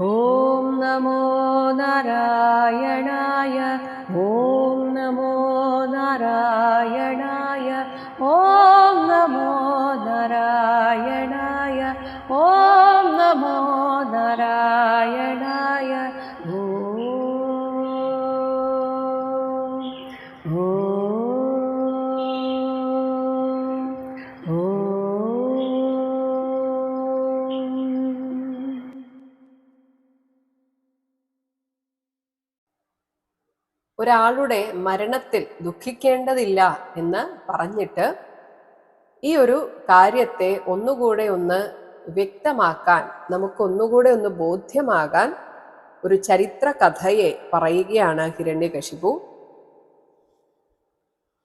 ॐ नमो नारायणाय ഒരാളുടെ മരണത്തിൽ ദുഃഖിക്കേണ്ടതില്ല എന്ന് പറഞ്ഞിട്ട് ഈ ഒരു കാര്യത്തെ ഒന്നുകൂടെ ഒന്ന് വ്യക്തമാക്കാൻ നമുക്ക് ഒന്നുകൂടെ ഒന്ന് ബോധ്യമാകാൻ ഒരു ചരിത്ര കഥയെ പറയുകയാണ് ഹിരണ്യകശിപു.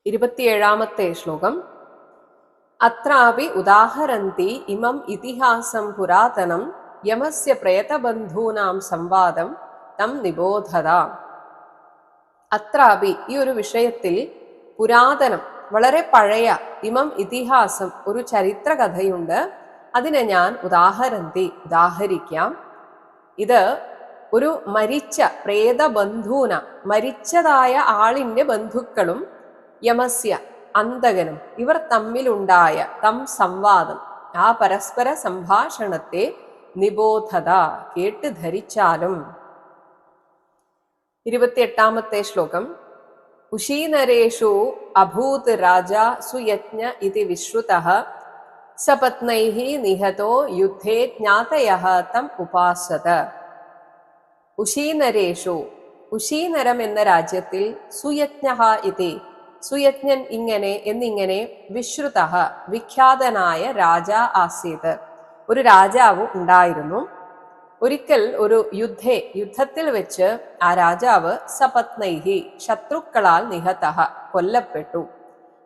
ഇരുപത്തിയേഴാമത്തെ ശ്ലോകം. അത്രാപി ഉദാഹരന്തി ഇമം ഇതിഹാസം പുരാതനം യമസ്യ പ്രേതബന്ധൂനാം സംവാദം തം നിബോധതാം. അത്രാപി ഈ ഒരു വിഷയത്തിൽ പുരാതനം വളരെ പഴയ ഇമം ഇതിഹാസം ഒരു ചരിത്ര കഥയുണ്ട് അതിനെ ഞാൻ ഉദാഹരന്തി ഉദാഹരിക്കാം. ഇത് ഒരു മരിച്ച പ്രേതബന്ധൂന മരിച്ചതായ ആളിന്റെ ബന്ധുക്കളും യമസ്യ അന്തകനും ഇവർ തമ്മിലുണ്ടായ തം സംവാദം ആ പരസ്പര സംഭാഷണത്തെ നിബോധത കേട്ട് ധരിച്ചാലും. ഇരുപത്തിയെട്ടാമത്തെ ശ്ലോകം. ഉഷീനരേഷു അഭൂത് രാജ സുയജ്ഞ ഇതി വിശ്രുത. സപത്നൈഹി നിഹതോ യുദ്ധേ ജ്ഞാതയ തം ഉപാസത. ഉഷീനരേഷു ഉഷീനരം എന്ന രാജ്യത്തിൽ സുയജ്ഞ ഇതി സുയജ്ഞൻ ഇങ്ങനെ എന്നിങ്ങനെ വിശ്രുത വിഖ്യാതനായ രാജ ആസീത് ഒരു രാജാവ് ഉണ്ടായിരുന്നു. ഒരിക്കൽ ഒരു യുദ്ധേ യുദ്ധത്തിൽ വെച്ച് ആ രാജാവ് സപത്നൈഹി ശത്രുക്കളാൽ നിഹതഹ കൊല്ലപ്പെട്ടു.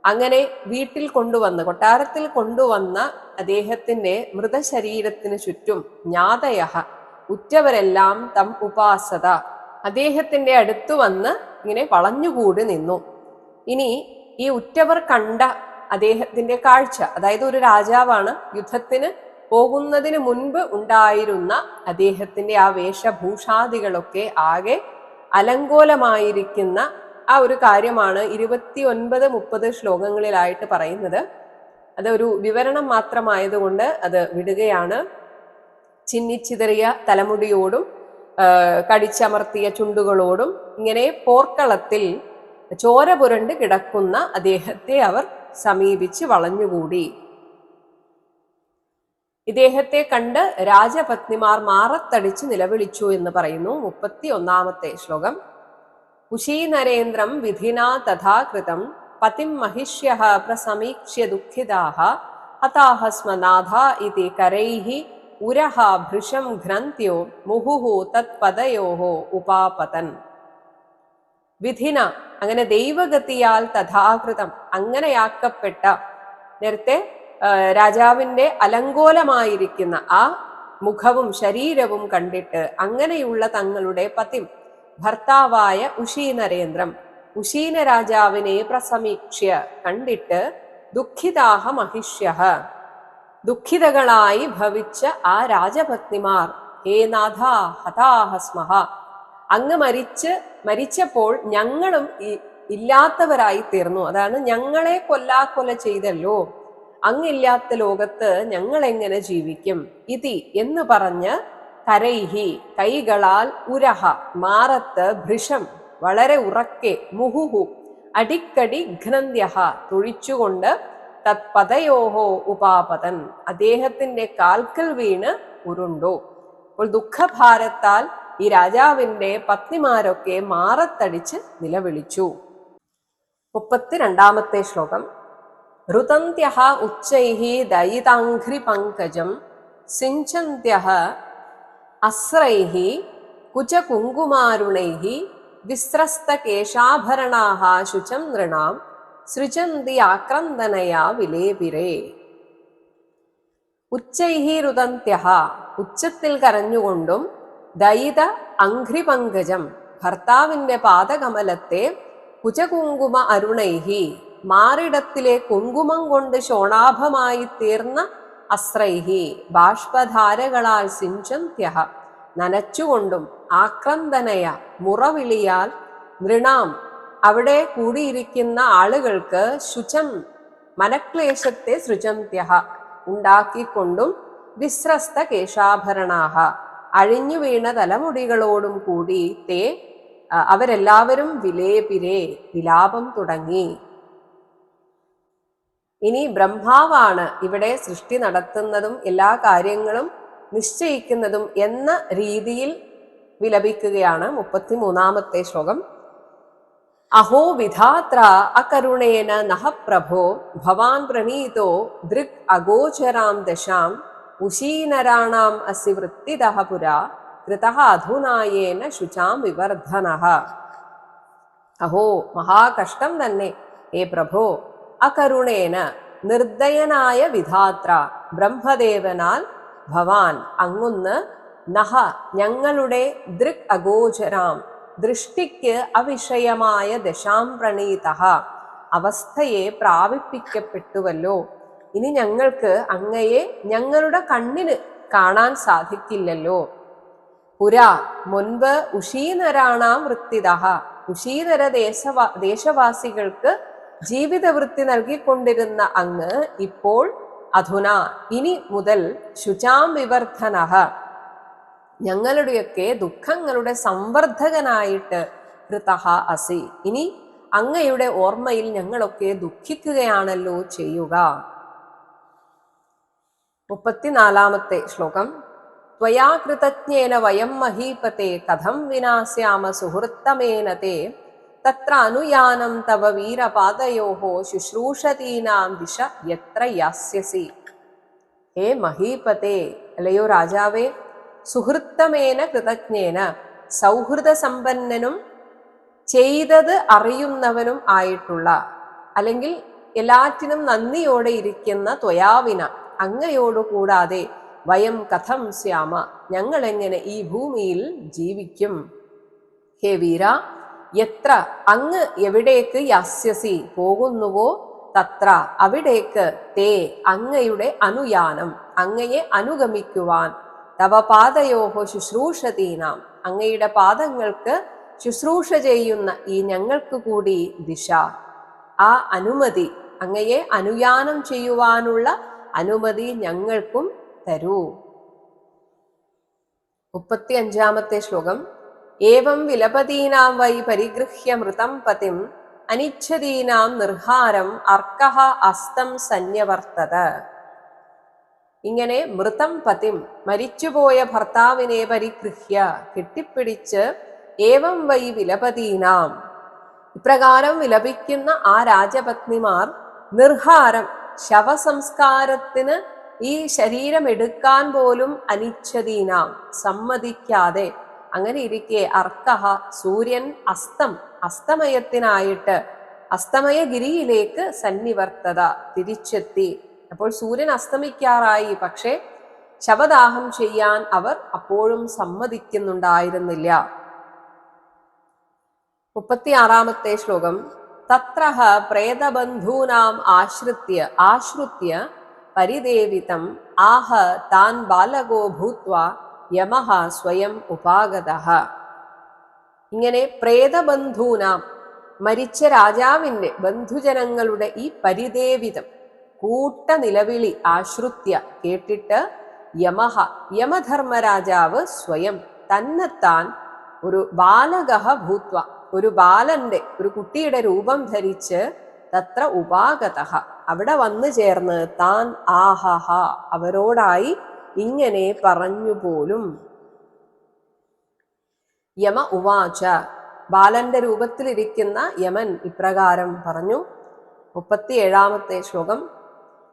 അങ്ങനെ വീട്ടിൽ കൊണ്ടുവന്ന് കൊട്ടാരത്തിൽ കൊണ്ടുവന്ന അദ്ദേഹത്തിന്റെ മൃതശരീരത്തിന് ചുറ്റും ജ്ഞാതയഹ ഉറ്റവരെല്ലാം തം ഉപാസത അദ്ദേഹത്തിന്റെ അടുത്ത് വന്ന് ഇങ്ങനെ വളഞ്ഞുകൂടി നിന്നു. ഇനി ഈ ഉറ്റവർ കണ്ട അദ്ദേഹത്തിന്റെ കാഴ്ച അതായത് ഒരു രാജാവാണ് യുദ്ധത്തിന് പോകുന്നതിന് മുൻപ് ഉണ്ടായിരുന്ന അദ്ദേഹത്തിന്റെ ആ വേഷഭൂഷാദികളൊക്കെ ആകെ അലങ്കോലമായിരിക്കുന്ന ആ ഒരു കാര്യമാണ് ഇരുപത്തി ഒൻപത് മുപ്പത് ശ്ലോകങ്ങളിലായിട്ട് പറയുന്നത്. അതൊരു വിവരണം മാത്രമായതുകൊണ്ട് അത് വിടുകയാണ്. ചിന്നിച്ചിതറിയ തലമുടിയോടും കടിച്ചമർത്തിയ ചുണ്ടുകളോടും ഇങ്ങനെ പോർക്കളത്തിൽ ചോര പുരണ്ട് കിടക്കുന്ന അദ്ദേഹത്തെ അവർ സമീപിച്ച് വളഞ്ഞുകൂടി. ഇദ്ദേഹത്തെ കണ്ട് രാജപത്നിമാർ മാറത്തടിച്ച് നിലവിളിച്ചു എന്ന് പറയുന്നു. മുപ്പത്തി ഒന്നാമത്തെ ശ്ലോകം കുശീനരേന്ദ്രം വിധിനാ തഥാകൃതം പതിം മഹിഷ്യ പ്രസമീക്ഷ്യ ദുഃഖിതാഹ ഹതാഹ സ്മനാഥ ഇതി കരൈഹി ഉരഹ ഭൃശം ഘ്നന്ത്യോ മുഹുഹു തത്പദയോഹോ ഉപാപതൻ. വിധിന അങ്ങനെ ദൈവഗതിയാൽ തഥാകൃതം അങ്ങനെയാക്കപ്പെട്ട നേരത്തെ ആ, രാജാവിന്റെ അലങ്കോലമായിരിക്കുന്ന ആ മുഖവും ശരീരവും കണ്ടിട്ട് അങ്ങനെയുള്ള തങ്ങളുടെ പതി ഭർത്താവായ ഉഷീനരേന്ദ്രം ഉഷീന രാജാവിനെ പ്രസമീക്ഷ്യ കണ്ടിട്ട് ദുഃഖിതാഹ മഹിഷ്യ. ദുഃഖിതകളായി ഭവിച്ച ആ രാജപത്നിമാർ ഹേ നാഥ ഹതാഹ സ്മഹ. അങ്ങ് മരിച്ച് മരിച്ചപ്പോൾ ഞങ്ങളും ഇല്ലാത്തവരായി തീർന്നു. അതാണ് ഞങ്ങളെ കൊല്ലാക്കൊല ചെയ്തല്ലോ. അങ്ങില്ലാത്ത ലോകത്ത് ഞങ്ങൾ എങ്ങനെ ജീവിക്കും? ഇതി എന്ന് പറഞ്ഞ് കരൈഹി കൈകളാൽ ഉരഹ മാറത്ത് ഭൃഷം വളരെ ഉറക്കെ മുഹുഹു അടിക്കടി ഘ്നന്ത്യഹ തുഴിച്ചുകൊണ്ട് തത്പതയോഹോ ഉപാപതൻ അദ്ദേഹത്തിന്റെ കാൽക്കൽ വീണ് ഉരുണ്ടു. അപ്പോൾ ദുഃഖഭാരത്താൽ ഈ രാജാവിന്റെ പത്നിമാരൊക്കെ മാറത്തടിച്ച് നിലവിളിച്ചു. മുപ്പത്തിരണ്ടാമത്തെ ശ്ലോകം. ഋതന്ത്യഃ ഉച്ചൈः ദയിതാഘ്രിപങ്കജം സിഞ്ചന്ത്യഃ അസ്രൈः കുചകുങ്കുമാരുണൈः വിസ്രസ്തകേശാഭരണാः ശുചം നൃണാം സൃജന്തി ആക്രന്ദനയാ വിലേപിരേ. ഉച്ചൈഹി രുതന്ത്യഹ ഉച്ചത്തിൽ കരഞ്ഞുകൊണ്ടും ദയിത അംഘ്രിപങ്കജം ഭർത്താവിന്റെ പാദകമലത്തെ കുചകുങ്കുമ അരുണൈഹി മാറിടത്തിലെ കുങ്കുമം കൊണ്ട് ശോണാഭമായി തീർന്ന അസ്രൈഹി ബാഷ്പധാരകളാൽ സിഞ്ചന്ത്യഹ നനച്ചുകൊണ്ടും ആക്രന്ദനയ മുറവിളിയാൽ നൃണാം. അവിടെ കൂടിയിരിക്കുന്ന ആളുകൾക്ക് ശുചം മനക്ലേശത്തെ സൃജന്ത്യഹ ഉണ്ടാക്കിക്കൊണ്ടും വിസ്രസ്ത കേശാഭരണാഹ. അഴിഞ്ഞു വീണ തലമുടികളോടും കൂടി തേ അവരെല്ലാവരും വിലേപിരേ വിലാപം തുടങ്ങി. ഇനി ബ്രഹ്മാവാണ് ഇവിടെ സൃഷ്ടി നടത്തുന്നതും എല്ലാ കാര്യങ്ങളും നിശ്ചയിക്കുന്നതും എന്ന രീതിയിൽ വിലപിക്കുകയാണ് മുപ്പത്തിമൂന്നാമത്തെ ശ്ലോകം. അഹോ വിധാത്ര അകരുണേന നഹ പ്രഭോ ഭവാൻ പ്രണീതോ ദൃക് അഗോചരാം ദശാം ഉശീനരാണാം അസി വൃത്തിദഹ പുരാ കൃതഃ അധുനായേന ശുചാം വിവർധനഃ അഹോ മഹാകഷ്ടം തന്നെ. ഏ പ്രഭോ അകരുണേന നിർദ്ദയനായ വിധാത്ര ബ്രഹ്മദേവനാൽ ഭവാൻ അങ്ങുന്ന് നഹ ഞങ്ങളുടെ ദൃക് അഗോചരാം ദൃഷ്ടിക്ക് അവിഷയമായ ദശാം പ്രണീത അവസ്ഥയെ പ്രാപിപ്പിക്കപ്പെട്ടുവല്ലോ. ഇനി ഞങ്ങൾക്ക് അങ്ങയെ ഞങ്ങളുടെ കണ്ണിന് കാണാൻ സാധിക്കില്ലല്ലോ. പുരാ മുൻപ് ഉഷീനരാണാം വൃത്തിത ഉഷീനര ദേശവാ ദേശവാസികൾക്ക് ജീവിതവൃത്തി നൽകിക്കൊണ്ടിരുന്ന അങ്ങ് ഇപ്പോൾ അധുന ഇനി മുതൽ ശുചാം വിവർദ്ധനഃ ഞങ്ങളുടെയൊക്കെ ദുഃഖങ്ങളുടെ സംവർദ്ധകനായിട്ട് കൃതഹ അസി ഇനി അങ്ങയുടെ ഓർമ്മയിൽ ഞങ്ങളൊക്കെ ദുഃഖിക്കുകയാണല്ലോ ചെയ്യുക മുപ്പത്തിനാലാമത്തെ ശ്ലോകം त्वया कृतज्ञेन वयं महीपते कथं विनास्याम सुहृत्तमेन ते തത്ര അനുയാനം തവ വീരപാതയോ ശുശ്രൂഷതീനാം ദിശ എത്ര യാസ്യസി ഹേ മഹീപതേ അല്ലയോ രാജാവേ സുഹൃത്തമേന കൃതജ്ഞേന സൗഹൃദസമ്പന്നനും ചെയ്തത് അറിയുന്നവനും ആയിട്ടുള്ള അല്ലെങ്കിൽ എല്ലാറ്റിനും നന്ദിയോടെ ഇരിക്കുന്ന ത്വയാവിന അങ്ങയോടു കൂടാതെ വയം കഥം ശ്യാമ ഞങ്ങളെങ്ങനെ ഈ ഭൂമിയിൽ ജീവിക്കും? ഹേ വീരാ എത്ര അങ്ങ് എവിടേക്ക് യാസ്യസി പോകുന്നുവോ തത്ര അവിടേക്ക് തേ അങ്ങയുടെ അനുയാനം അങ്ങയെ അനുഗമിക്കുവാൻ. തവ പാതയോഹോ ശുശ്രൂഷതീനാം. അങ്ങയുടെ പാദങ്ങൾക്ക് ശുശ്രൂഷ ചെയ്യുന്ന ഈ ഞങ്ങൾക്ക് കൂടി ദിശ. ആ അനുമതി അങ്ങയെ അനുയാനം ചെയ്യുവാനുള്ള അനുമതി ഞങ്ങൾക്കും തരൂ. മുപ്പത്തി അഞ്ചാമത്തെ ശ്ലോകം. ഏവം വിലപതീനാം വൈ പരിഗൃഹ്യ മൃതം പതിം അനിച്ഛതീനാം നിർഹാരം അർക്കഹ അസ്തം സന്യവർത്തത. ഇങ്ങനെ മൃതം പതിം മരിച്ചുപോയ ഭർത്താവിനെ പരിഗൃഹ്യ കെട്ടിപ്പിടിച്ച് ഏവം വൈ വിലപതീനാം. ഇപ്രകാരം വിലപിക്കുന്ന ആ രാജപത്നിമാർ നിർഹാരം ശവസംസ്കാരത്തിന് ഈ ശരീരം എടുക്കാൻ പോലും അനിച്ഛതീനാം സമ്മതിക്കാതെ അങ്ങനെ ഇരിക്കെ അർക്കഹ സൂര്യൻ അസ്തം അസ്തമയത്തിനായിട്ട് അസ്തമയഗിരിയിലേക്ക് സന്നിവർത്തത തിരിച്ചെത്തി. അപ്പോൾ സൂര്യൻ അസ്തമിക്കാറായി. പക്ഷേ ശവദാഹം ചെയ്യാൻ അവർ അപ്പോഴും സമ്മതിക്കുന്നുണ്ടായിരുന്നില്ല. മുപ്പത്തിയാറാമത്തെ ശ്ലോകം. തത്രഹ പ്രേതബന്ധൂനാം ആശ്രിത്യ ആശ്രിത്യ പരിദേവിതം. ആഹ താൻ ബാലകോ ഭൂത്വ. യമഹ സ്വയം ഉപാഗത. ഇങ്ങനെ പ്രേതബന്ധൂനാം മരിച്ച രാജാവിന്റെ ബന്ധുജനങ്ങളുടെ ഈ പരിദേവിതം കൂട്ട നിലവിളി ആശ്രുത്യ കേട്ടിട്ട് യമഹ യമധർമ്മരാജാവ് സ്വയം തന്നെത്താൻ ഒരു ബാലകഹ ഭൂത്വ ഒരു ബാലന്റെ ഒരു കുട്ടിയുടെ രൂപം ധരിച്ച് തത്ര ഉപാഗത. അവിടെ വന്നു ചേർന്ന് താൻ ആഹഹ അവരോടായി ഇങ്ങനെ പറഞ്ഞു പോലും യമ ഉവാച. ബാലന്റെ രൂപത്തിലിരിക്കുന്ന യമൻ ഇപ്രകാരം പറഞ്ഞു. മുപ്പത്തിയേഴാമത്തെ ശ്ലോകം.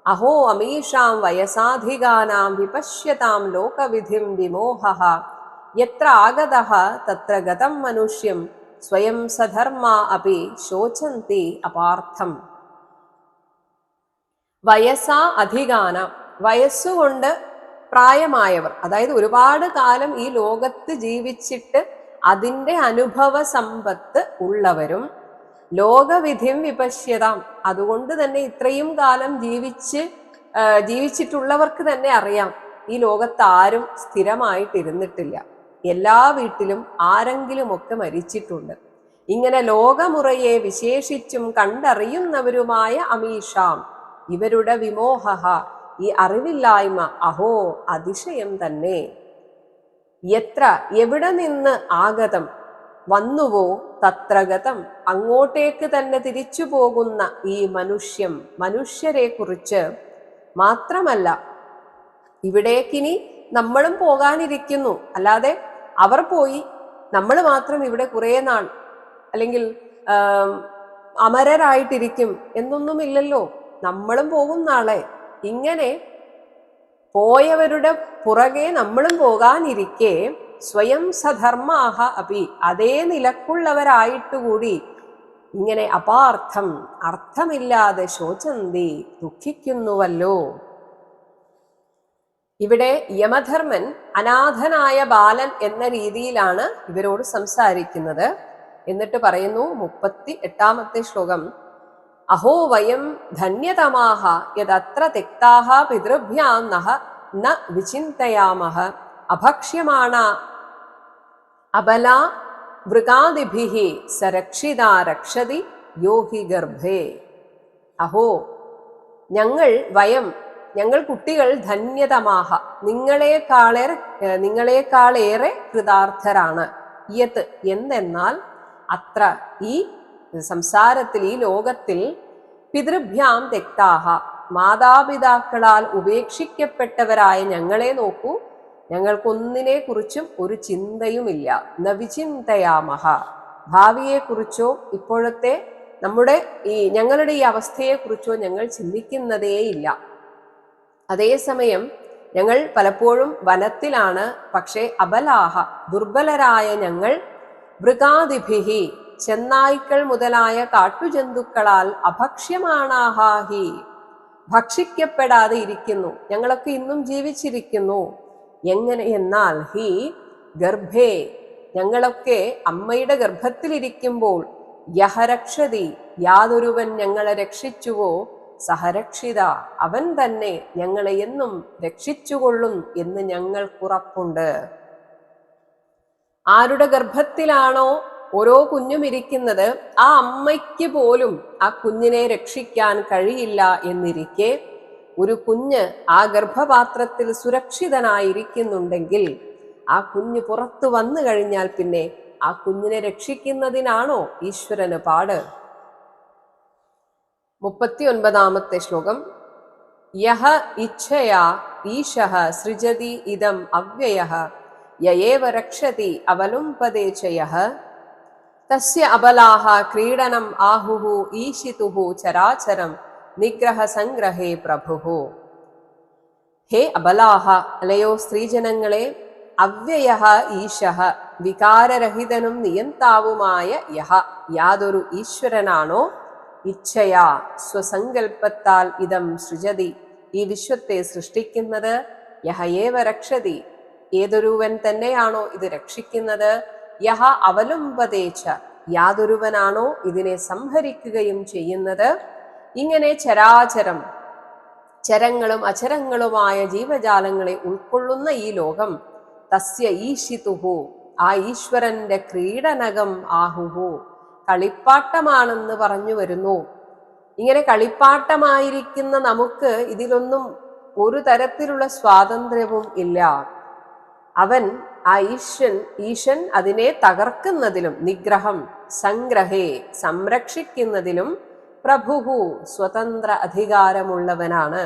അഹോ അമീഷാം വയസാധികാനാം വിപശ്യതാം ലോകവിധിം വിമോഹ. യത്ര ആഗത തത്ര ഗതം മനുഷ്യം സ്വയം സധർമ്മ അപി ശോചന്തി അപാർത്ഥം. വയസാ അധികാന വയസ്സുകൊണ്ട് പ്രായമായവർ. അതായത് ഒരുപാട് കാലം ഈ ലോകത്ത് ജീവിച്ചിട്ട് അതിന്റെ അനുഭവ സമ്പത്ത് ഉള്ളവരും ലോകവിധിയും വിപശ്യതാം. അതുകൊണ്ട് തന്നെ ഇത്രയും കാലം ജീവിച്ച് ജീവിച്ചിട്ടുള്ളവർക്ക് തന്നെ അറിയാം ഈ ലോകത്ത് ആരും സ്ഥിരമായിട്ടിരുന്നിട്ടില്ല. എല്ലാ വീട്ടിലും ആരെങ്കിലുമൊക്കെ മരിച്ചിട്ടുണ്ട്. ഇങ്ങനെ ലോകമുറയെ വിശേഷിച്ചും കണ്ടറിയുന്നവരുമായ അമീഷാം. ഇവരുടെ വിമോഹ ഈ അറിവില്ലായ്മ അഹോ അതിശയം തന്നെ. എത്ര എവിടെ നിന്ന് ആഗതം വന്നുവോ തത്രഗതം അങ്ങോട്ടേക്ക് തന്നെ തിരിച്ചു പോകുന്ന ഈ മനുഷ്യം മനുഷ്യരെ കുറിച്ച് മാത്രമല്ല ഇവിടേക്കിനി നമ്മളും പോകാനിരിക്കുന്നു. അല്ലാതെ അവർ പോയി നമ്മൾ മാത്രം ഇവിടെ കുറേ നാൾ അല്ലെങ്കിൽ അമരരായിട്ടിരിക്കും എന്നൊന്നുമില്ലല്ലോ. നമ്മളും പോകും നാളെ. ഇങ്ങനെ പോയവരുടെ പുറകെ നമ്മളും പോകാനിരിക്കെ സ്വയം സധർമാഹ അപി അതേ നിലക്കുള്ളവരായിട്ടുകൂടി. ഇങ്ങനെ അപാർത്ഥം അർത്ഥമില്ലാതെ ശോചന്തി ദുഃഖിക്കുന്നുവല്ലോ. ഇവിടെ യമധർമ്മൻ അനാഥനായ ബാലൻ എന്ന രീതിയിലാണ് ഇവരോട് സംസാരിക്കുന്നത്. എന്നിട്ട് പറയുന്നു മുപ്പത്തി എട്ടാമത്തെ ശ്ലോകം. അഹോ വയം ധന്യതമാഹ യദത്ര തെക്താഹ പിതൃഭ്യാം നഹ ന വിചിന്തയാമഹ. അഭക്ഷ്യമാണ അബല വൃകാദിഭിः സരക്ഷിത രക്ഷതി യോഹി ഗർഭേ. അഹോ ഞങ്ങൾ വയം ഞങ്ങൾ കുട്ടികൾ ധന്യതമാഹ നിങ്ങളെക്കാളേറെ ഏർ നിങ്ങളെക്കാളേറെ കൃതാർത്ഥരാണ്. യത് എന്തെന്നാൽ അത്ര ഈ സംസാരത്തിൽ ഈ ലോകത്തിൽ പിതൃഭ്യാം തെക്താഹ. മാതാപിതാക്കളാൽ ഉപേക്ഷിക്കപ്പെട്ടവരായ ഞങ്ങളെ നോക്കൂ. ഞങ്ങൾക്കൊന്നിനെ കുറിച്ചും ഒരു ചിന്തയുമില്ല. നവിചിന്തയാമഹ. ഭാവിയെക്കുറിച്ചോ ഇപ്പോഴത്തെ നമ്മുടെ ഈ ഞങ്ങളുടെ ഈ അവസ്ഥയെക്കുറിച്ചോ ഞങ്ങൾ ചിന്തിക്കുന്നതേയില്ല. അതേസമയം ഞങ്ങൾ പലപ്പോഴും വനത്തിലാണ് പക്ഷേ അബലാഹ ദുർബലരായ ഞങ്ങൾ മൃഗാദിഭിഹി ചെന്നായ്ക്കൾ മുതലായ കാട്ടുജന്തുക്കളാൽ അഭക്ഷ്യമാണാഹാഹി. ഭക്ഷിക്കപ്പെടാതെ ഇരിക്കുന്നു. ഞങ്ങളൊക്കെ ഇന്നും ജീവിച്ചിരിക്കുന്നു. എങ്ങനെ എന്നാൽ ഹി ഗർഭേ ഞങ്ങളൊക്കെ അമ്മയുടെ ഗർഭത്തിലിരിക്കുമ്പോൾ യഹരക്ഷതി യാതൊരുവൻ ഞങ്ങളെ രക്ഷിച്ചുവോ? സഹരക്ഷിത അവൻ തന്നെ ഞങ്ങളെ എന്നും രക്ഷിച്ചുകൊള്ളും എന്ന് ഞങ്ങൾക്കുറപ്പുണ്ട്. ആരുടെ ഗർഭത്തിലാണോ ഓരോ കുഞ്ഞും ഇരിക്കുന്നത് ആ അമ്മയ്ക്ക് പോലും ആ കുഞ്ഞിനെ രക്ഷിക്കാൻ കഴിയില്ല എന്നിരിക്കെ ഒരു കുഞ്ഞ് ആ ഗർഭപാത്രത്തിൽ സുരക്ഷിതനായിരിക്കുന്നുണ്ടെങ്കിൽ ആ കുഞ്ഞ് പുറത്തു വന്നു കഴിഞ്ഞാൽ പിന്നെ ആ കുഞ്ഞിനെ രക്ഷിക്കുന്നതിനാണോ ഈശ്വരന് പാട്? മുപ്പത്തി ഒൻപതാമത്തെ ശ്ലോകം. യഹ ഇച്ഛയാ ഈശഹ സൃജതി ഇതം അവ്യയ യയേവ രക്ഷതി അവലുംപദേ ച യഃ തസ്യ അബലാഹ ക്രീഡനം ആഹുഹു ഈശിതുഹു ചരാചരം നിഗ്രഹ സംഗ്രഹേ പ്രഭുഹു ഹേ അബലാഹ അലയോ സ്ത്രീജനങ്ങളെ അവ്യയ ഈശ വികാരരഹിതനും നിയന്താവുമായ യഹ യാതൊരു ഈശ്വരനാണോ? ഇച്ഛയാ സ്വസങ്കൽപ്പത്താൽ ഇതം സൃജതി ഈ വിശ്വത്തെ സൃഷ്ടിക്കുന്നത് യഹയേവ രക്ഷതി ഏതൊരുവൻ തന്നെയാണോ ഇത് രക്ഷിക്കുന്നത്? യഹ അവലുംബതേച്ച യാതൊരുവനാണോ ഇതിനെ സംഹരിക്കുകയും ചെയ്യുന്നത്? ഇങ്ങനെ ചരാചരം ചരങ്ങളും അചരങ്ങളുമായ ജീവജാലങ്ങളെ ഉൾക്കൊള്ളുന്ന ഈ ലോകം തസ്യ ഈശിതുഹു ആ ഈശ്വരന്റെ ക്രീഡനകം ആഹുഹു. കളിപ്പാട്ടമാണെന്ന് പറഞ്ഞു വരുന്നു. ഇങ്ങനെ കളിപ്പാട്ടമായിരിക്കുന്ന നമുക്ക് ഇതിലൊന്നും ഒരു തരത്തിലുള്ള സ്വാതന്ത്ര്യവും ഇല്ല. അവൻ ആ ഈശ്വൻ ഈശൻ അതിനെ തകർക്കുന്നതിലും നിഗ്രഹം സംഗ്രഹേ സംരക്ഷിക്കുന്നതിലും പ്രഭുഹു സ്വതന്ത്ര അധികാരമുള്ളവനാണ്.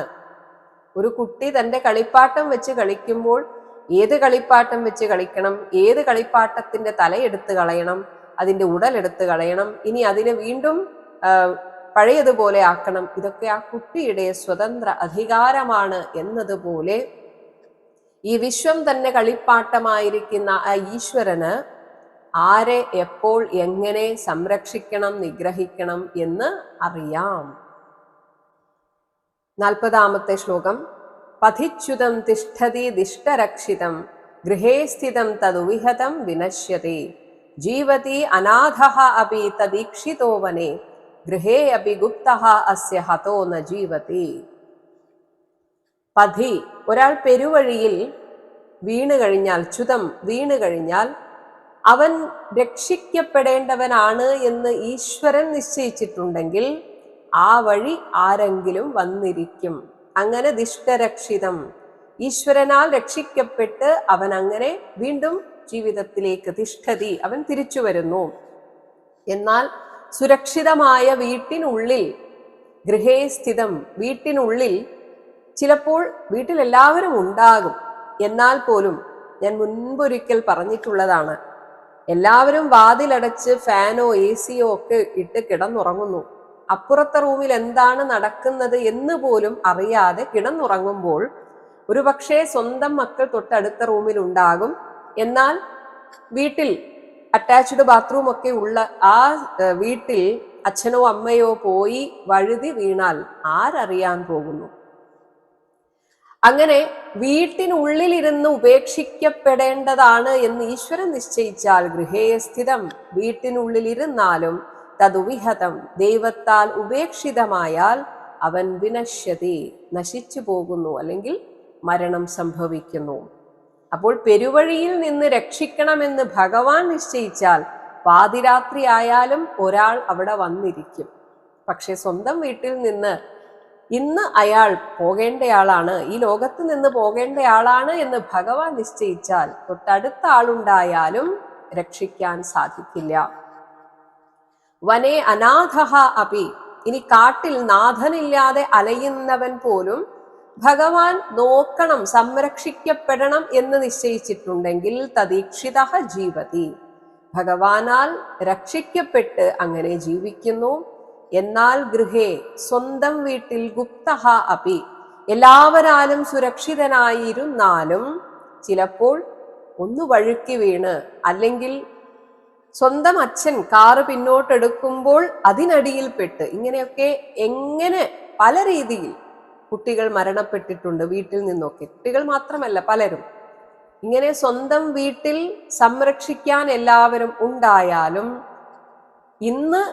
ഒരു കുട്ടി തന്റെ കളിപ്പാട്ടം വെച്ച് കളിക്കുമ്പോൾ ഏത് കളിപ്പാട്ടം വെച്ച് കളിക്കണം? ഏത് കളിപ്പാട്ടത്തിന്റെ തലയെടുത്ത് കളയണം? അതിന്റെ ഉടലെടുത്ത് കളയണം? ഇനി അതിനെ വീണ്ടും പഴയതുപോലെ ആക്കണം? ഇതൊക്കെ ആ കുട്ടിയുടെ സ്വതന്ത്ര അധികാരമാണ് എന്നതുപോലെ ഈ വിശ്വം തന്നെ കളിപ്പാട്ടമായിരിക്കുന്ന ആ ഈശ്വരന് ആരെ എപ്പോൾ എങ്ങനെ സംരക്ഷിക്കണം നിഗ്രഹിക്കണം എന്ന് അറിയാം. നാൽപ്പതാമത്തെ ശ്ലോകം. പഥിച്യുതം തിഷ്ഠതി ദിഷ്ടരക്ഷിതം ഗൃഹേ സ്ഥിതം തദുവിഹതം വിനശ്യതി. ജീവതി അനാഥ അപി തദീക്ഷിതോ വനെ ഗൃഹേ അപി ഗുപ്ത അസ്യ ഹതോ ന ജീവതി. പഥി ഒരാൾ പെരുവഴിയിൽ വീണ് കഴിഞ്ഞാൽ ച്യുതം വീണ് കഴിഞ്ഞാൽ അവൻ രക്ഷിക്കപ്പെടേണ്ടവനാണ് എന്ന് ഈശ്വരൻ നിശ്ചയിച്ചിട്ടുണ്ടെങ്കിൽ ആ വഴി ആരെങ്കിലും വന്നിരിക്കും. അങ്ങനെ ദിഷ്ടരക്ഷിതം. ഈശ്വരനാൽ രക്ഷിക്കപ്പെട്ട് അവൻ അങ്ങനെ വീണ്ടും ജീവിതത്തിലേക്ക് തിഷ്ഠതി. അവൻ തിരിച്ചു വരുന്നു. എന്നാൽ സുരക്ഷിതമായ വീട്ടിനുള്ളിൽ ഗൃഹേ സ്ഥിതം വീട്ടിനുള്ളിൽ ചിലപ്പോൾ വീട്ടിൽ എല്ലാവരും ഉണ്ടാകും. എന്നാൽ പോലും ഞാൻ മുൻപൊരിക്കൽ പറഞ്ഞിട്ടുള്ളതാണ്. എല്ലാവരും വാതിലടച്ച് ഫാനോ എ സിയോ ഒക്കെ ഇട്ട് കിടന്നുറങ്ങുന്നു. അപ്പുറത്തെ റൂമിൽ എന്താണ് നടക്കുന്നത് എന്ന് പോലും അറിയാതെ കിടന്നുറങ്ങുമ്പോൾ ഒരുപക്ഷെ സ്വന്തം മക്കൾ തൊട്ടടുത്ത റൂമിൽ ഉണ്ടാകും. എന്നാൽ വീട്ടിൽ അറ്റാച്ച്ഡ് ബാത്റൂം ഒക്കെ ഉള്ള ആ വീട്ടിൽ അച്ഛനോ അമ്മയോ പോയി വഴുതി വീണാൽ ആരറിയാൻ പോകുന്നു? അങ്ങനെ വീട്ടിനുള്ളിലിരുന്ന് ഉപേക്ഷിക്കപ്പെടേണ്ടതാണ് എന്ന് ഈശ്വരൻ നിശ്ചയിച്ചാൽ ഗൃഹേയ സ്ഥിതം. വീട്ടിനുള്ളിലിരുന്നാലും തതുവിഹതം. ദൈവത്താൽ ഉപേക്ഷിതമായാൽ അവൻ വിനശ്യതി നശിച്ചു പോകുന്നു അല്ലെങ്കിൽ മരണം സംഭവിക്കുന്നു. അപ്പോൾ പെരുവഴിയിൽ നിന്ന് രക്ഷിക്കണമെന്ന് ഭഗവാൻ നിശ്ചയിച്ചാൽ പാതിരാത്രി ആയാലും ഒരാൾ അവിടെ വന്നിരിക്കും. പക്ഷെ സ്വന്തം വീട്ടിൽ നിന്ന് ഇന്ന് അയാൾ പോകേണ്ടയാളാണ്. ഈ ലോകത്ത് നിന്ന് പോകേണ്ടയാളാണ് എന്ന് ഭഗവാൻ നിശ്ചയിച്ചാൽ തൊട്ടടുത്ത ആളുണ്ടായാലും രക്ഷിക്കാൻ സാധിക്കില്ല. വനേ അനാഥ അപി. ഇനി കാട്ടിൽ നാഥനില്ലാതെ അലയുന്നവൻ പോലും ഭഗവാൻ നോക്കണം സംരക്ഷിക്കപ്പെടണം എന്ന് നിശ്ചയിച്ചിട്ടുണ്ടെങ്കിൽ തദീക്ഷിത ജീവതി. ഭഗവാനാൽ രക്ഷിക്കപ്പെട്ട് അങ്ങനെ ജീവിക്കുന്നു. എന്നാൽ ഗൃഹേ സ്വന്തം വീട്ടിൽ ഗുപ്തഹ അപി. എല്ലാവരാലും സുരക്ഷിതനായിരുന്നാലും ചിലപ്പോൾ ഒന്ന് വഴുക്കി വീണ് അല്ലെങ്കിൽ സ്വന്തം അച്ഛൻ കാറ് പിന്നോട്ടെടുക്കുമ്പോൾ അതിനടിയിൽപ്പെട്ട് ഇങ്ങനെയൊക്കെ എങ്ങനെ പല രീതിയിൽ കുട്ടികൾ മരണപ്പെട്ടിട്ടുണ്ട് വീട്ടിൽ നിന്നൊക്കെ. കുട്ടികൾ മാത്രമല്ല പലരും. ഇങ്ങനെ സ്വന്തം വീട്ടിൽ സംരക്ഷിക്കാൻ എല്ലാവരും ഉണ്ടായാലും ഇന്ന്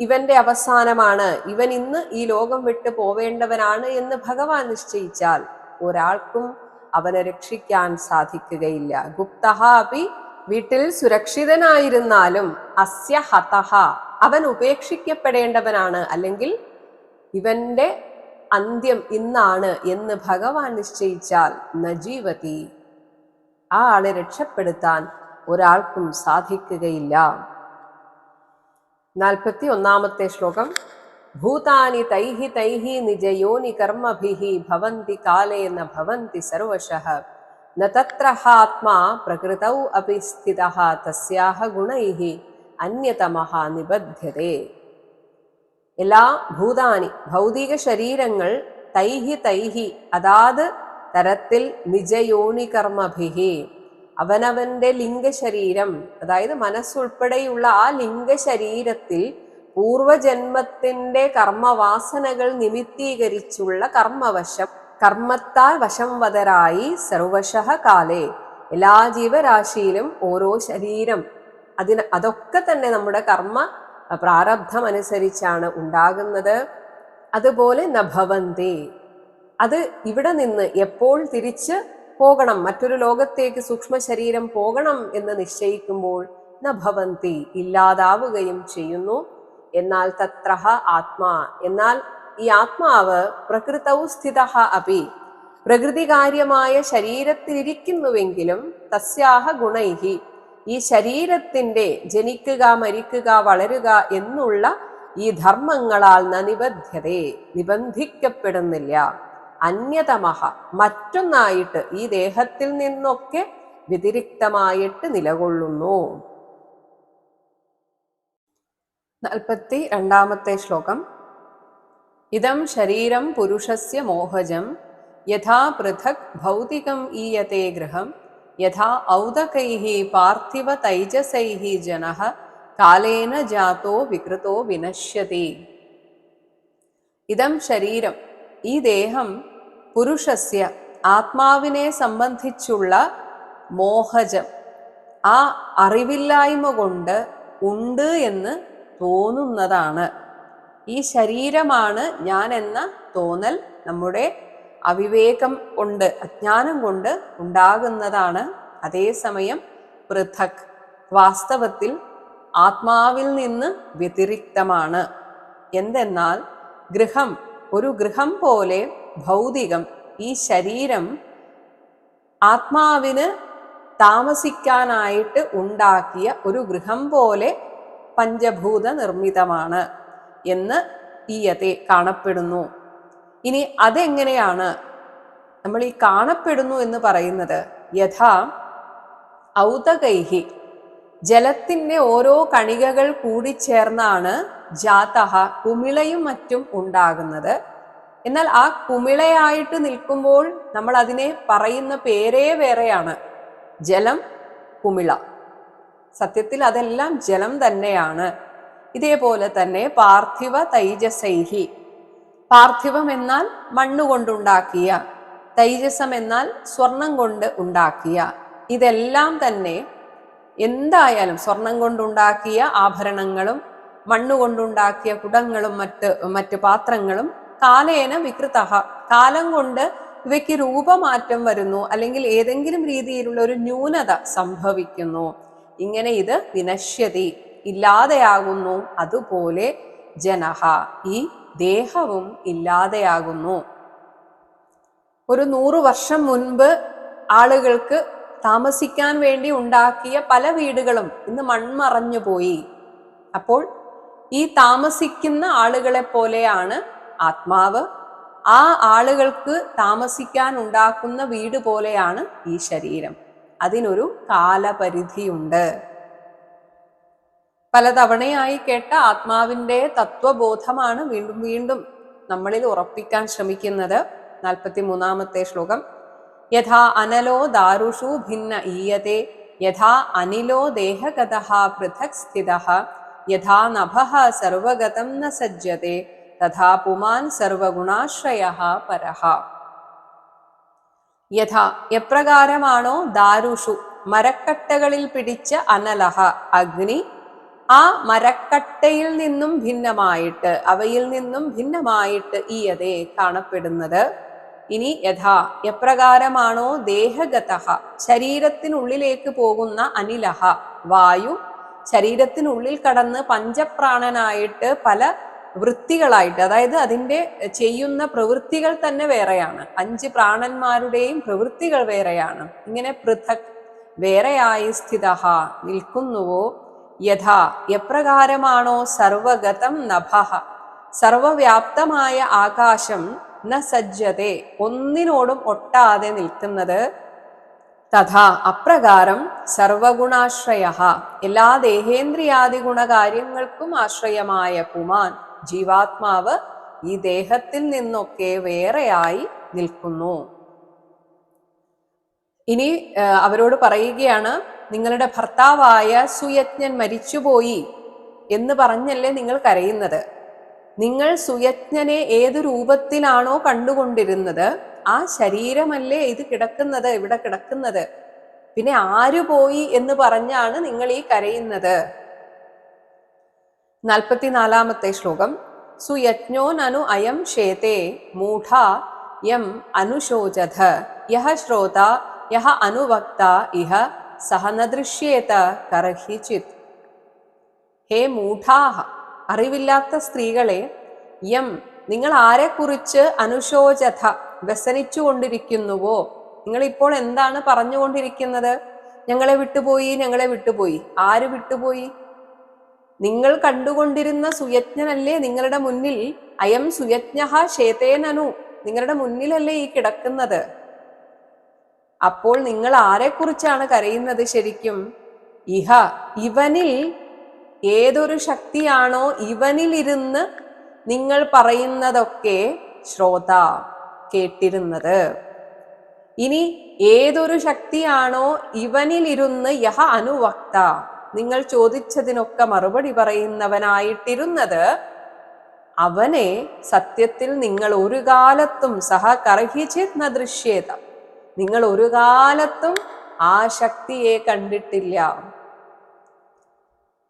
ഇവന്റെ അവസാനമാണ്. ഇവൻ ഇന്ന് ഈ ലോകം വിട്ടു പോവേണ്ടവനാണ് എന്ന് ഭഗവാൻ നിശ്ചയിച്ചാൽ ഒരാൾക്കും അവനെ രക്ഷിക്കാൻ സാധിക്കുകയില്ല. ഗുപ്തഹാപി വീട്ടിൽ സുരക്ഷിതനായിരുന്നാലും അസ്യ ഹതഹ അവൻ ഉപേക്ഷിക്കപ്പെടേണ്ടവനാണ്. അല്ലെങ്കിൽ ഇവന്റെ അന്ത്യം ഇന്നാണ് എന്ന് ഭഗവാൻ നിശ്ചയിച്ചാൽ നജീവതി ആ ആളെ രക്ഷപ്പെടുത്താൻ ഒരാൾക്കും സാധിക്കുകയില്ല. നാൽപ്പത്തി ഒന്നാമത്തെ ശ്ലോകം. ഭൂതാനി തൈഹി തൈഹി നിജയോനി കർമ്മഭിഹി ഭവന്തി കാലേന ഭവന്തി സർവശഃ. ന തത്ര ആത്മാ പ്രകൃതൗ അപി സ്ഥിത തസ്യാഹ ഗുണൈः അന്യതമ നിബധ്യതേ. എല്ലാ ഭൂതാനി ഭൗതിക ശരീരങ്ങൾ തൈഹി തൈഹി അതാത് തരത്തിൽ നിജയോനി കർമ്മഭിഹി. അവനവന്റെ ലിംഗശരീരം അതായത് മനസ്സുൾപ്പെടെയുള്ള ആ ലിംഗശരീരത്തിൽ പൂർവജന്മത്തിന്റെ കർമ്മവാസനകൾ നിമിത്തീകരിച്ചുള്ള കർമ്മവശം കർമ്മത്താൽ വശംവതരായി സർവശ കാലേ. എല്ലാ ജീവരാശിയിലും ഓരോ ശരീരം. അതിന് അതൊക്കെ തന്നെ നമ്മുടെ കർമ്മ പ്രാരബ്ധമനുസരിച്ചാണ് ഉണ്ടാകുന്നത്. അതുപോലെ നഭവന്തി അത് ഇവിടെ നിന്ന് എപ്പോൾ തിരിച്ച് പോകണം മറ്റൊരു ലോകത്തേക്ക് സൂക്ഷ്മ ശരീരം പോകണം എന്ന് നിശ്ചയിക്കുമ്പോൾ നഭവന്തി ഇല്ലാതാവുകയും ചെയ്യുന്നു. എന്നാൽ തത്രഹ ആത്മാ. എന്നാൽ ഈ ആത്മാവ് പ്രകൃതൗ സ്ഥിത അപി. പ്രകൃതികാര്യമായ ശരീരത്തിലിരിക്കുന്നുവെങ്കിലും തസ്യാഹ ഗുണൈഹി. ഈ ശരീരത്തിന്റെ ജനിക്കുക മരിക്കുക വളരുക എന്നുള്ള ഈ ധർമ്മങ്ങളാൽ ന നിബദ്ധ്യതേ. നിബന്ധിക്കപ്പെടുന്നില്ല. അന്യതമഹ മറ്റൊന്നായിട്ട് ഈ ദേഹത്തിൽ നിന്നൊക്കെ വ്യതിരിക്തമായിട്ട് നിലകൊള്ളുന്നു. നാൽപ്പത്തി രണ്ടാമത്തെ ശ്ലോകം. ഇതം ശരീരം പുരുഷസ്യ മോഹജം യഥാ പൃഥക് ഭൗതികം ഈയത്തെ ഗൃഹം യഥാ ഔദകൈ പാർത്ഥിവ തൈജസൈ ജന കാലേന ജാതോ വികൃതോ വിനശ്യതി. ഇതം ശരീരം ഈ ദേഹം പുരുഷസ്യ ആത്മാവിനെ സംബന്ധിച്ചുള്ള മോഹജം. ആ അറിവില്ലായ്മ കൊണ്ട് ഉണ്ട് എന്ന് തോന്നുന്നതാണ്. ഈ ശരീരമാണ് ഞാൻ എന്ന തോന്നൽ നമ്മുടെ അവിവേകം കൊണ്ട് അജ്ഞാനം കൊണ്ട് ഉണ്ടാകുന്നതാണ്. അതേസമയം പൃഥക് വാസ്തവത്തിൽ ആത്മാവിൽ നിന്ന് വ്യതിരിക്തമാണ്. എന്തെന്നാൽ ഗൃഹം ഒരു ഗൃഹം പോലെ ഭൗതികം. ഈ ശരീരം ആത്മാവിന് താമസിക്കാനായിട്ട് ഉണ്ടാക്കിയ ഒരു ഗൃഹം പോലെ പഞ്ചഭൂത നിർമ്മിതമാണ് എന്ന് ഈയത്തെ കാണപ്പെടുന്നു. ഇനി അതെങ്ങനെയാണ് നമ്മൾ ഈ കാണപ്പെടുന്നു എന്ന് പറയുന്നത്? യഥാ ഔതകൈഹി. ജലത്തിന്റെ ഓരോ കണികകൾ കൂടിച്ചേർന്നാണ് ജാതഹ കുമിളയും മറ്റും ഉണ്ടാകുന്നത്. എന്നാൽ ആ കുമിളയായിട്ട് നിൽക്കുമ്പോൾ നമ്മൾ അതിനെ പറയുന്ന പേരേ വേറെയാണ്. ജലം കുമിള. സത്യത്തിൽ അതെല്ലാം ജലം തന്നെയാണ്. ഇതേപോലെ തന്നെ പാർത്ഥിവ തൈജസൈഹി. പാർത്ഥിവം എന്നാൽ മണ്ണുകൊണ്ടുണ്ടാക്കിയ തൈജസം എന്നാൽ സ്വർണം കൊണ്ട് ഉണ്ടാക്കിയ. ഇതെല്ലാം തന്നെ എന്തായാലും സ്വർണം കൊണ്ടുണ്ടാക്കിയ ആഭരണങ്ങളും മണ്ണ് കൊണ്ടുണ്ടാക്കിയ കുടങ്ങളും മറ്റ് മറ്റ് പാത്രങ്ങളും കാലേന വികൃത കാലം കൊണ്ട് ഇവയ്ക്ക് രൂപമാറ്റം വരുന്നു. അല്ലെങ്കിൽ ഏതെങ്കിലും രീതിയിലുള്ള ഒരു ന്യൂനത സംഭവിക്കുന്നു. ഇങ്ങനെ ഇത് വിനശ്യതി. ഇല്ലാതെയാകുന്നു. അതുപോലെ ജനഹ. ഈ ദേഹവും ഇല്ലാതെയാകുന്നു. ഒരു നൂറു വർഷം മുൻപ് ആളുകൾക്ക് താമസിക്കാൻ വേണ്ടി ഉണ്ടാക്കിയ പല വീടുകളും ഇന്ന് മൺമറഞ്ഞു പോയി. അപ്പോൾ ഈ താമസിക്കുന്ന ആളുകളെ പോലെയാണ് ആത്മാവ്. ആ ആളുകൾക്ക് താമസിക്കാൻ ഉണ്ടാക്കുന്ന വീട് പോലെയാണ് ഈ ശരീരം. അതിനൊരു കാലപരിധിയുണ്ട്. പലതവണയായി കേട്ട ആത്മാവിന്റെ തത്വബോധമാണ് വീണ്ടും വീണ്ടും നമ്മളിൽ ഉറപ്പിക്കാൻ ശ്രമിക്കുന്നത്. നാൽപ്പത്തി മൂന്നാമത്തെ ശ്ലോകം. യഥാ അനലോ ദാരുഷു ഭിന്ന ഈയതേ യഥാ അനിലോ ദേഹഗത പൃഥക് സ്ഥിത. യഥാ നഭ സർവഗതം ന സജ്ജത്തെ തഥാ പുമാൻ സർവഗുണാശ്രയ പരഹ യഥാ എപ്രകാരമാണോ ദാരുഷു മരക്കട്ടകളിൽ പിടിച്ച അനലഹ അഗ്നി? ആ മരക്കട്ടയിൽ നിന്നും ഭിന്നമായിട്ട് അവയിൽ നിന്നും ഭിന്നമായിട്ട് ഈയതെ കാണപ്പെടുന്നത്. ഇനി യഥാ എപ്രകാരമാണോ ദേഹഗത ശരീരത്തിനുള്ളിലേക്ക് പോകുന്ന അനിലഹ വായു ശരീരത്തിനുള്ളിൽ കടന്ന് പഞ്ചപ്രാണനായിട്ട് പല വൃത്തികളായിട്ട് അതായത് അതിന്റെ ചെയ്യുന്ന പ്രവൃത്തികൾ തന്നെ വേറെയാണ്. അഞ്ച് പ്രാണന്മാരുടെയും പ്രവൃത്തികൾ വേറെയാണ്. ഇങ്ങനെ പൃഥക് വേറെയായി സ്ഥിത നിൽക്കുന്നുവോ? യഥാ എപ്രകാരമാണോ സർവഗതം നഭ? സർവവ്യാപ്തമായ ആകാശം ന സജ്ജതെ. ഒന്നിനോടും ഒട്ടാതെ നിൽക്കുന്നത് തഥാ അപ്രകാരം സർവഗുണാശ്രയ. എല്ലാ ദേഹേന്ദ്രിയാദി ഗുണകാര്യങ്ങൾക്കും ആശ്രയമായ പുമാൻ ജീവാത്മാവ് ഈ ദേഹത്തിൽ നിന്നൊക്കെ വേറെയായി നിൽക്കുന്നു. ഇനി അവരോട് പറയുകയാണ് നിങ്ങളുടെ ഭർത്താവായ സുയജ്ഞൻ മരിച്ചുപോയി എന്ന് പറഞ്ഞല്ലേ നിങ്ങൾ കരയുന്നത്. നിങ്ങൾ സുയജ്ഞനെ ഏത് രൂപത്തിലാണോ കണ്ടുകൊണ്ടിരുന്നത് ആ ശരീരമല്ലേ ഇത് കിടക്കുന്നത് ഇവിടെ കിടക്കുന്നത്? പിന്നെ ആര് പോയി എന്ന് പറഞ്ഞാണ് നിങ്ങൾ ഈ കരയുന്നത്? നാൽപ്പത്തിനാലാമത്തെ ശ്ലോകം. സുയജ്ഞോ നനു അയം ശേതേ മൂഢ യം അനുശോചത യഹ ശ്രോത യഹ അനുവക്ത ഇഹ സഹനദൃശ്യേത കർഹിചിത് ഹേ മൂഢാഹ അറിവില്ലാത്ത സ്ത്രീകളെ യം നിങ്ങൾ ആരെക്കുറിച്ച് അനുശോചത വ്യസനിച്ചു കൊണ്ടിരിക്കുന്നുവോ നിങ്ങൾ ഇപ്പോൾ എന്താണ് പറഞ്ഞുകൊണ്ടിരിക്കുന്നത്? ഞങ്ങളെ വിട്ടുപോയി ഞങ്ങളെ വിട്ടുപോയി. ആര് വിട്ടുപോയി? നിങ്ങൾ കണ്ടുകൊണ്ടിരുന്ന സുയജ്ഞനല്ലേ നിങ്ങളുടെ മുന്നിൽ? അയം സുയജ്ഞ ശേതേനനു. നിങ്ങളുടെ മുന്നിലല്ലേ ഈ കിടക്കുന്നത്. അപ്പോൾ നിങ്ങൾ ആരെക്കുറിച്ചാണ് കരയുന്നത് ശരിക്കും? ഇഹ ഇവനിൽ ഏതൊരു ശക്തിയാണോ ഇവനിലിരുന്ന് നിങ്ങൾ പറയുന്നതൊക്കെ ശ്രോത. കേട്ടിരുന്നത്. ഇനി ഏതൊരു ശക്തിയാണോ ഇവനിലിരുന്ന് യഹ അനുവക്ത? നിങ്ങൾ ചോദിച്ചതിനൊക്കെ മറുപടി പറയുന്നവനായിട്ടിരുന്നത് അവനെ സത്യത്തിൽ നിങ്ങൾ ഒരു കാലത്തും സഹ കർഹിച്ചിരുന്ന ദൃശ്യത ദൃശ്യേത. നിങ്ങൾ ഒരു കാലത്തും ആ ശക്തിയെ കണ്ടിട്ടില്ല.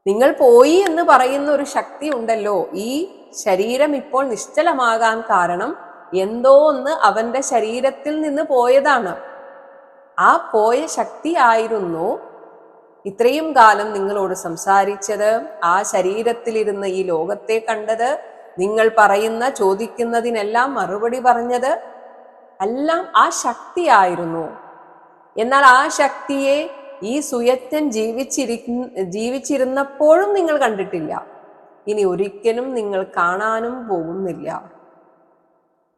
നിങ്ങൾ പോയി എന്ന് പറയുന്ന ഒരു ശക്തി ഉണ്ടല്ലോ. ഈ ശരീരം ഇപ്പോൾ നിശ്ചലമാകാൻ കാരണം എന്തോ ഒന്ന് അവന്റെ ശരീരത്തിൽ നിന്ന് പോയതാണ്. ആ പോയ ശക്തി ആയിരുന്നു ഇത്രയും കാലം നിങ്ങളോട് സംസാരിച്ചത് ആ ശരീരത്തിലിരുന്ന് ഈ ലോകത്തെ കണ്ടത് നിങ്ങൾ പറയുന്ന ചോദിക്കുന്നതിനെല്ലാം മറുപടി പറഞ്ഞത്. എല്ലാം ആ ശക്തിയായിരുന്നു എന്നാൽ ആ ശക്തിയെ ഈ സുയജ്ഞൻ ജീവിച്ചിരി ജീവിച്ചിരുന്നപ്പോഴും നിങ്ങൾ കണ്ടിട്ടില്ല. ഇനി ഒരിക്കലും നിങ്ങൾ കാണാനും പോകുന്നില്ല.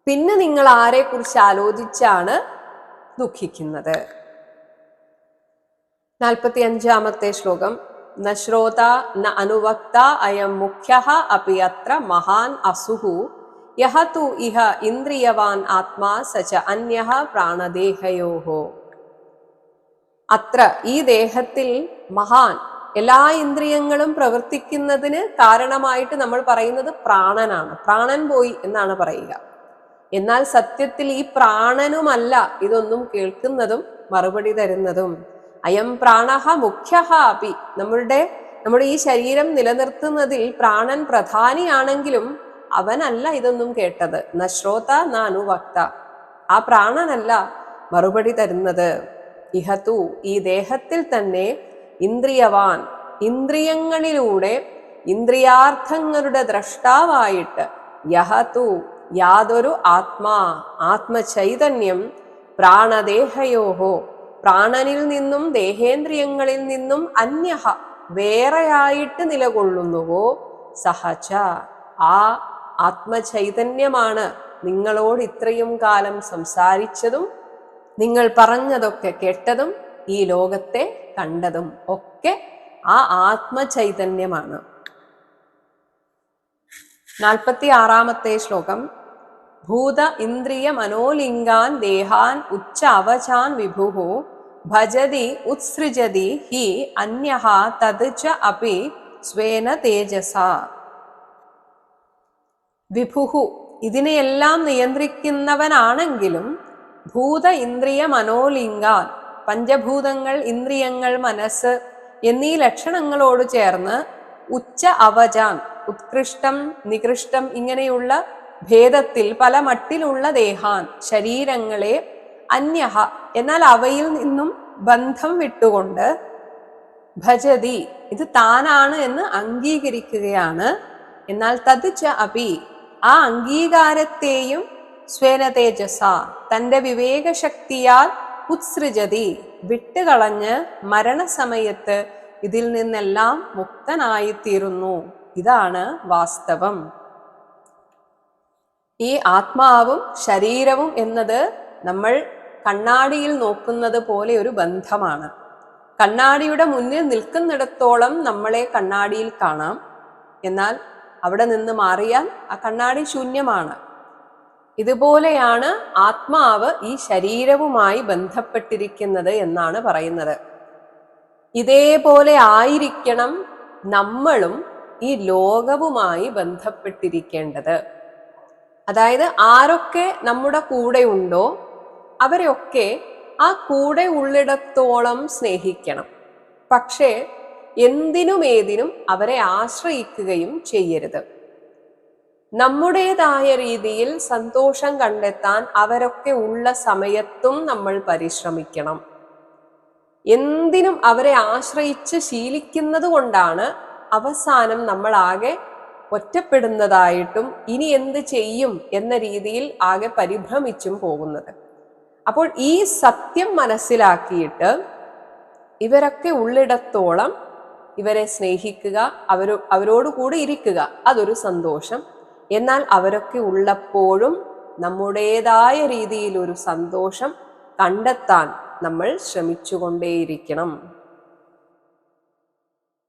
പിന്നെ നിങ്ങൾ ആരെക്കുറിച്ച് ആലോചിച്ചാണ് ദുഃഖിക്കുന്നത്? നാൽപ്പത്തി അഞ്ചാമത്തെ ശ്ലോകം. ന ശ്രോത ന അനുവക്ത അയം മുഖ്യ അപ്പി അത്ര മഹാൻ അസുഹു. യഹ തു ഇഹ ഇന്ദ്രിയവാൻ ആത്മാ സച്ച അന്യ പ്രാണദേഹയോഹോ. അത്ര ഈ ദേഹത്തിൽ മഹാൻ എല്ലാ ഇന്ദ്രിയങ്ങളും പ്രവർത്തിക്കുന്നതിന് കാരണമായിട്ട് നമ്മൾ പറയുന്നത് പ്രാണനാണ്. പ്രാണൻ പോയി എന്നാണ് പറയുക. എന്നാൽ സത്യത്തിൽ ഈ പ്രാണനുമല്ല ഇതൊന്നും കേൾക്കുന്നതും മറുപടി തരുന്നതും. അയം പ്രാണഹ മുഖ്യഹ അപി. നമ്മളുടെ നമ്മുടെ ഈ ശരീരം നിലനിർത്തുന്നതിൽ പ്രാണൻ പ്രധാനിയാണെങ്കിലും അവനല്ല ഇതൊന്നും കേട്ടത്. ന ശ്രോത ന അനുവക്ത. ആ പ്രാണനല്ല മറുപടി തരുന്നത്. ഇഹത്തു ഈ ദേഹത്തിൽ തന്നെ ഇന്ദ്രിയവാൻ. ഇന്ദ്രിയങ്ങളിലൂടെ ഇന്ദ്രിയാർത്ഥങ്ങളുടെ ദ്രഷ്ടാവായിട്ട്. യഹതു യാതൊരു ആത്മാ ആത്മചൈതന്യം പ്രാണദേഹയോഹോ. പ്രാണനിൽ നിന്നും ദേഹേന്ദ്രിയങ്ങളിൽ നിന്നും അന്യഹ വേറെയായിട്ട് നിലകൊള്ളുന്നുവോ? സഹച. ആ ആത്മചൈതന്യമാണ് നിങ്ങളോട് ഇത്രയും കാലം സംസാരിച്ചതും നിങ്ങൾ പറഞ്ഞതൊക്കെ കേട്ടതും ഈ ലോകത്തെ കണ്ടതും ഒക്കെ ആ ആത്മചൈതന്യമാണ്. നാൽപ്പത്തി ആറാമത്തെ ശ്ലോകം. ഭൂത ഇന്ദ്രിയ മനോലിംഗാൻ ദേഹാൻ ഉച്ച അവചാൻ വിഭുഹു ഭജതി ഉത്സൃജതി ഹി അന്യഹ തത് ച അപി സ്വേന തേജസ. വിഭുഹു ഇതിനെയെല്ലാം നിയന്ത്രിക്കുന്നവനാണെങ്കിലും ഭൂത ഇന്ദ്രിയ മനോലിംഗാൻ പഞ്ചഭൂതങ്ങൾ ഇന്ദ്രിയങ്ങൾ മനസ്സ് എന്നീ ലക്ഷണങ്ങളോട് ചേർന്ന് ഉച്ച അവചാൻ ഉത്കൃഷ്ടം നികൃഷ്ടം ഇങ്ങനെയുള്ള ഭേദത്തിൽ പല മട്ടിലുള്ള ദേഹാൻ ശരീരങ്ങളെ അന്യഹ എന്നാൽ അവയിൽ നിന്നും ബന്ധം വിട്ടുകൊണ്ട് ഭജതി ഇത് താനാണ് എന്ന് അംഗീകരിക്കുകയാണ്. എന്നാൽ തത് ച അപി ആ അംഗീകാരത്തെയും സ്വേന തേജസ തന്റെ വിവേകശക്തിയാൽ ഉത്സൃജതി വിട്ടുകളഞ്ഞ് മരണസമയത്ത് ഇതിൽ നിന്നെല്ലാം മുക്തനായിത്തീരുന്നു. ഇതാണ് വാസ്തവം. ഈ ആത്മാവും ശരീരവും എന്നത് നമ്മൾ കണ്ണാടിയിൽ നോക്കുന്നത് പോലെ ഒരു ബന്ധമാണ്. കണ്ണാടിയുടെ മുന്നിൽ നിൽക്കുന്നിടത്തോളം നമ്മളെ കണ്ണാടിയിൽ കാണാം. എന്നാൽ അവിടെ നിന്ന് മാറിയാൽ ആ കണ്ണാടി ശൂന്യമാണ്. ഇതുപോലെയാണ് ആത്മാവ് ഈ ശരീരവുമായി ബന്ധപ്പെട്ടിരിക്കുന്നത് എന്നാണ് പറയുന്നത്. ഇതേപോലെ ആയിരിക്കണം നമ്മളും ഈ ലോകവുമായി ബന്ധപ്പെട്ടിരിക്കേണ്ടത്. അതായത് ആരൊക്കെ നമ്മുടെ കൂടെ ഉണ്ടോ അവരെയൊക്കെ ആ കൂടെ ഉള്ളിടത്തോളം സ്നേഹിക്കണം. പക്ഷേ എന്തിനും ഏതിനും അവരെ ആശ്രയിക്കുകയും ചെയ്യരുത്. നമ്മുടേതായ രീതിയിൽ സന്തോഷം കണ്ടെത്താൻ അവരൊക്കെ ഉള്ള സമയത്തും നമ്മൾ പരിശ്രമിക്കണം. എന്തിനും അവരെ ആശ്രയിച്ച് ശീലിക്കുന്നത് കൊണ്ടാണ് അവസാനം നമ്മളാകെ ഒറ്റപ്പെടുന്നതായിട്ടും ഇനി എന്ത് ചെയ്യും എന്ന രീതിയിൽ ആകെ പരിഭ്രമിച്ചും പോകുന്നത്. അപ്പോൾ ഈ സത്യം മനസ്സിലാക്കിയിട്ട് ഇവരൊക്കെ ഉള്ളിടത്തോളം ഇവരെ സ്നേഹിക്കുക അവരോ അവരോട് കൂടെ ഇരിക്കുക അതൊരു സന്തോഷം. എന്നാൽ അവരൊക്കെ ഉള്ളപ്പോഴും നമ്മുടേതായ രീതിയിൽ ഒരു സന്തോഷം കണ്ടെത്താൻ നമ്മൾ ശ്രമിച്ചുകൊണ്ടേയിരിക്കണം.